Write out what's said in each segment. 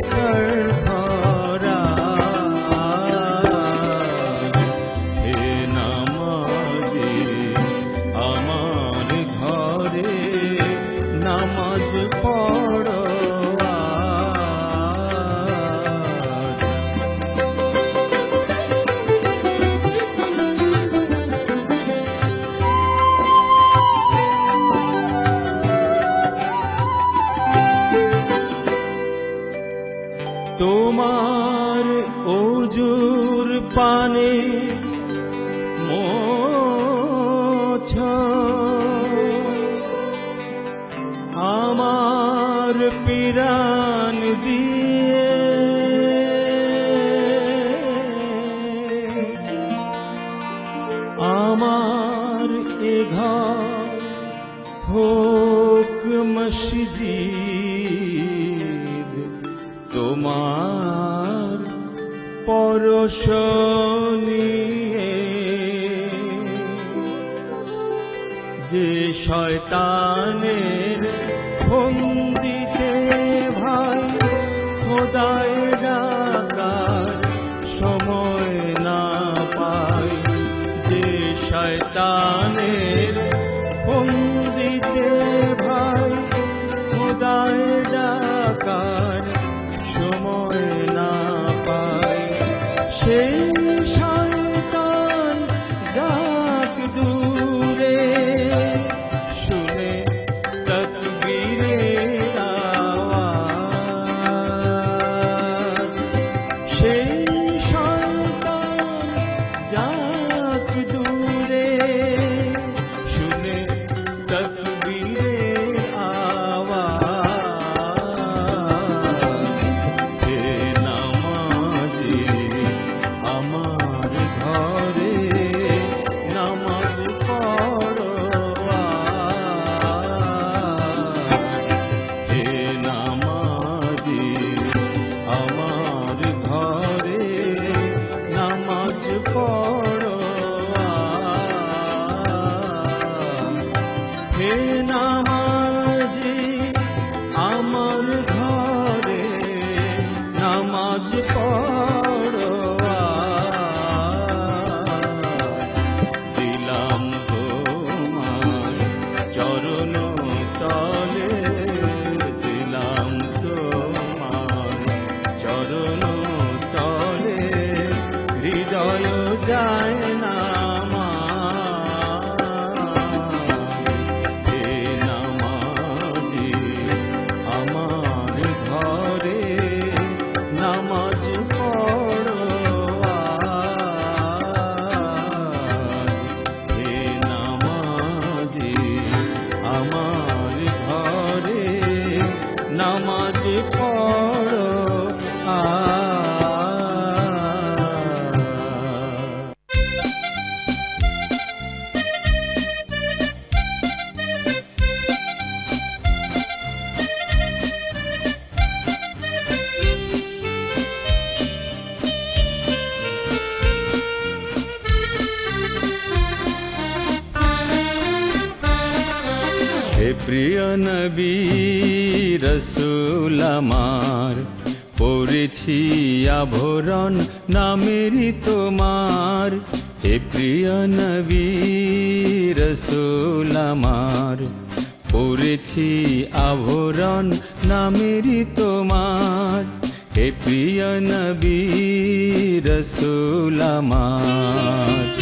sar হোক মসজি তোমার পরশ যে শয়তানের ফন্দিতে ভাই খোদায় ডাকার সময় না পায় যে শয়তানের প্রিয় নবী রসুল আমার, পড়েছি আভরণ নামেরই তোমার। হে প্রিয় নবী রসুল আমার, পড়েছি আভরণ নামেরই তোমার। হে প্রিয় নবী রসুল আমার।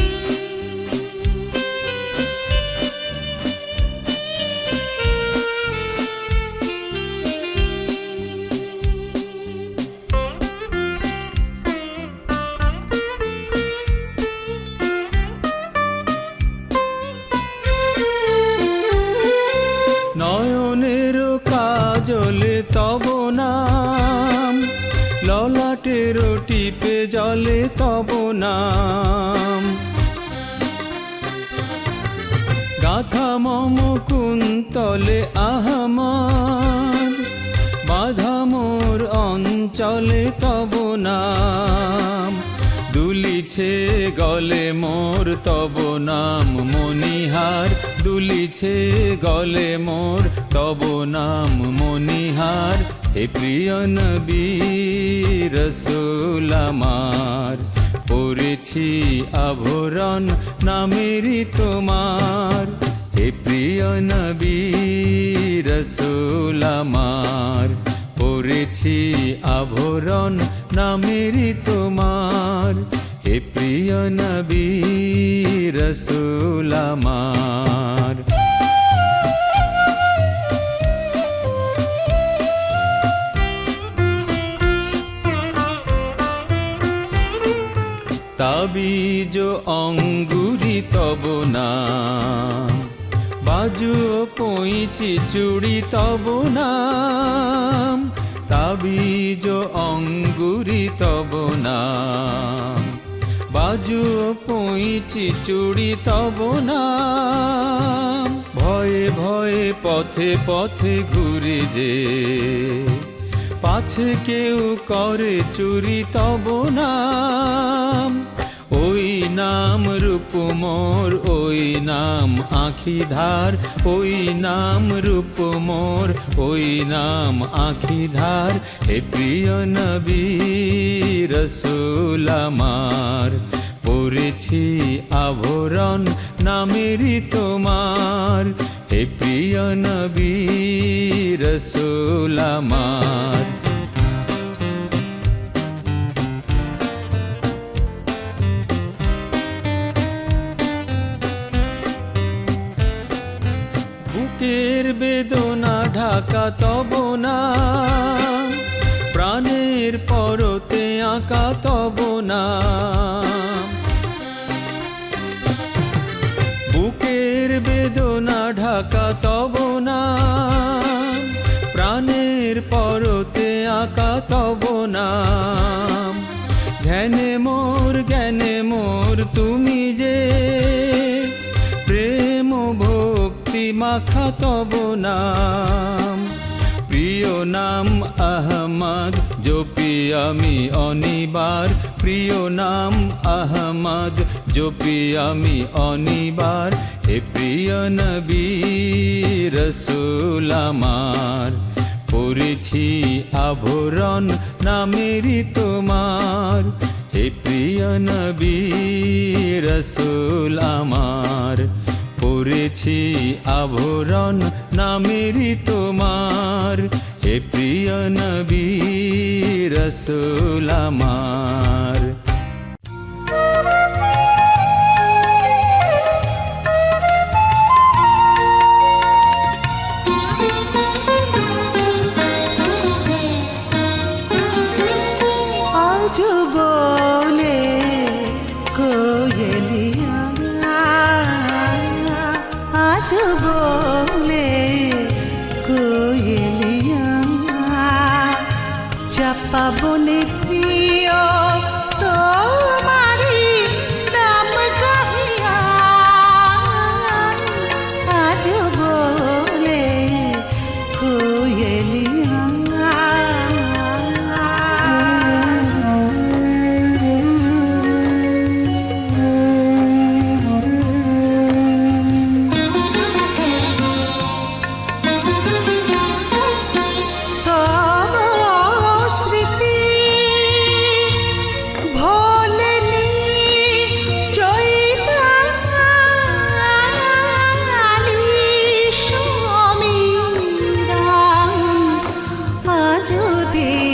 ললাটের টিপে জলে তব নাম। গাথা মম কুন্তলে আহমার, বাধা মোর অঞ্চলে তব নাম। দুলিছে গলে মোর তব নাম মনিহার দুলিছে গলে মোর তব নাম মনিহার হে প্রিয় নবী, রসুল আমার, পড়েছি আভরণ নামেরই তোমার। হে প্রিয় নবী, রসুল আমার, পড়েছি আভরণ নামেরই তোমার। হে প্রিয় নবী, রসুল আমার পইচি চুড়ি তব নাম, তাবিজ অঙ্গুরি তব নাম। বাজু পইচি চুড়ি তব নাম, ভয়ে ভয়ে পথে পথে ঘুরে যে। পাছে কেউ করে চুরি তব নাম ওই নাম রূপ মোর ওই নাম আখি ধার ওই নাম রূপ মোর ওই নাম আখি ধার হে প্রিয় নবী রসুল আমার, পড়েছি আভরণ নামেরই তোমার। হে প্রিয় নবী রসুল আমার ঢাকা তব না। প্রাণের পরতে আঁকা তব না। বুকের বেদনা ঢাকা তব না। প্রাণের পরতে আঁকা তব নাম ধ্যানে মোর, জ্ঞানে মোর, তুমি যে প্রেম ভক্তি মাখা তব প্রিয় নাম আহমদ, জপি আমি অনিবার। প্রিয় নাম আহমদ, জপি আমি অনিবার। হে প্রিয় নবী, রসুল আমার, পড়েছি আভরণ নামেরই তোমার। হে প্রিয় নবী, রসুল আমার, পড়েছি আভরণ নামেরই তোমার। হে প্রিয় নবী রসুল আমার। আজ বলে happy.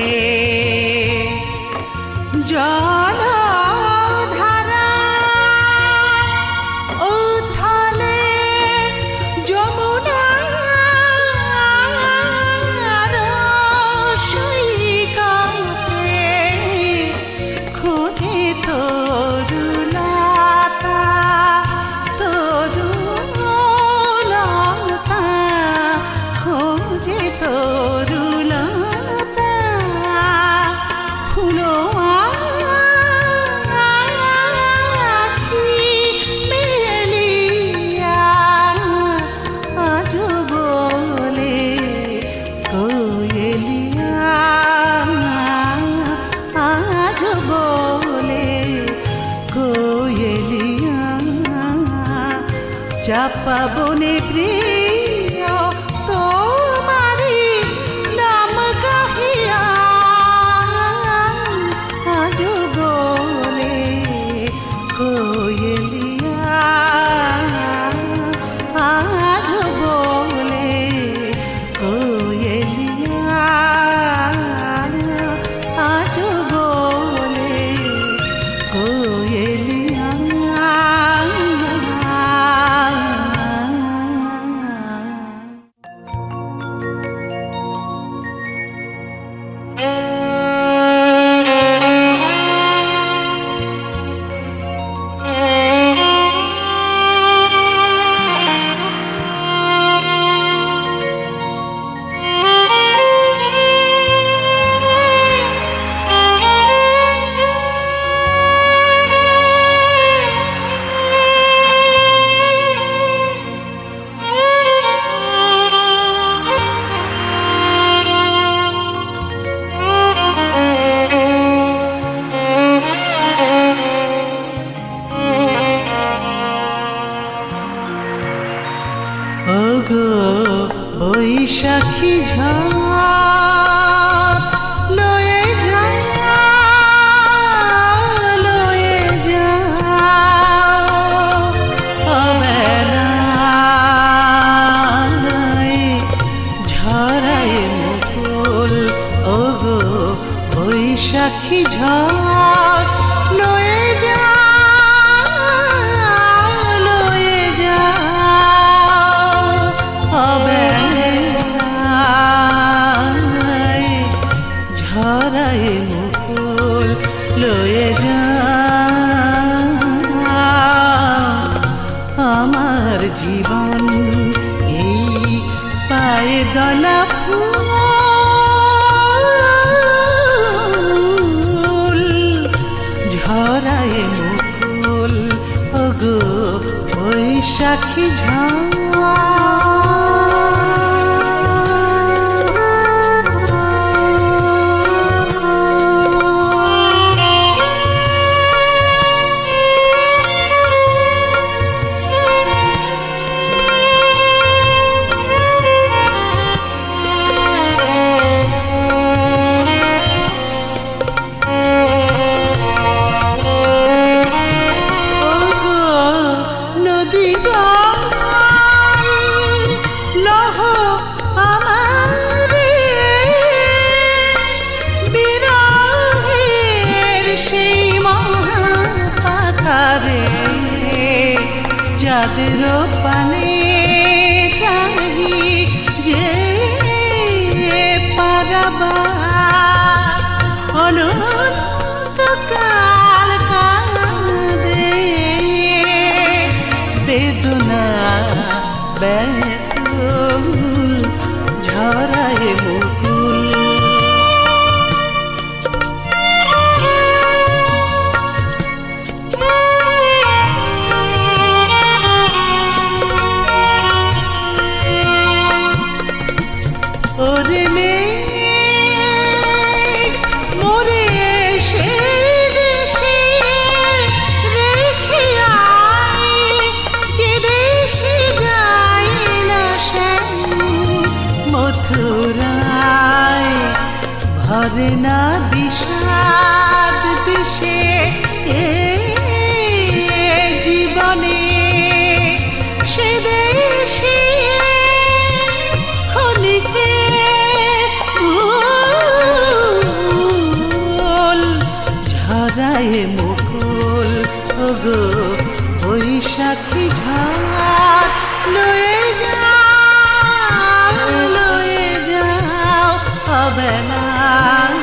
বৈশাখী ঝড় লয়ে যাও লয়ে যাও অবেলায়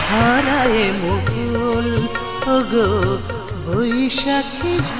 ঝরায় মুকুল ওগো বৈশাখী ঝড়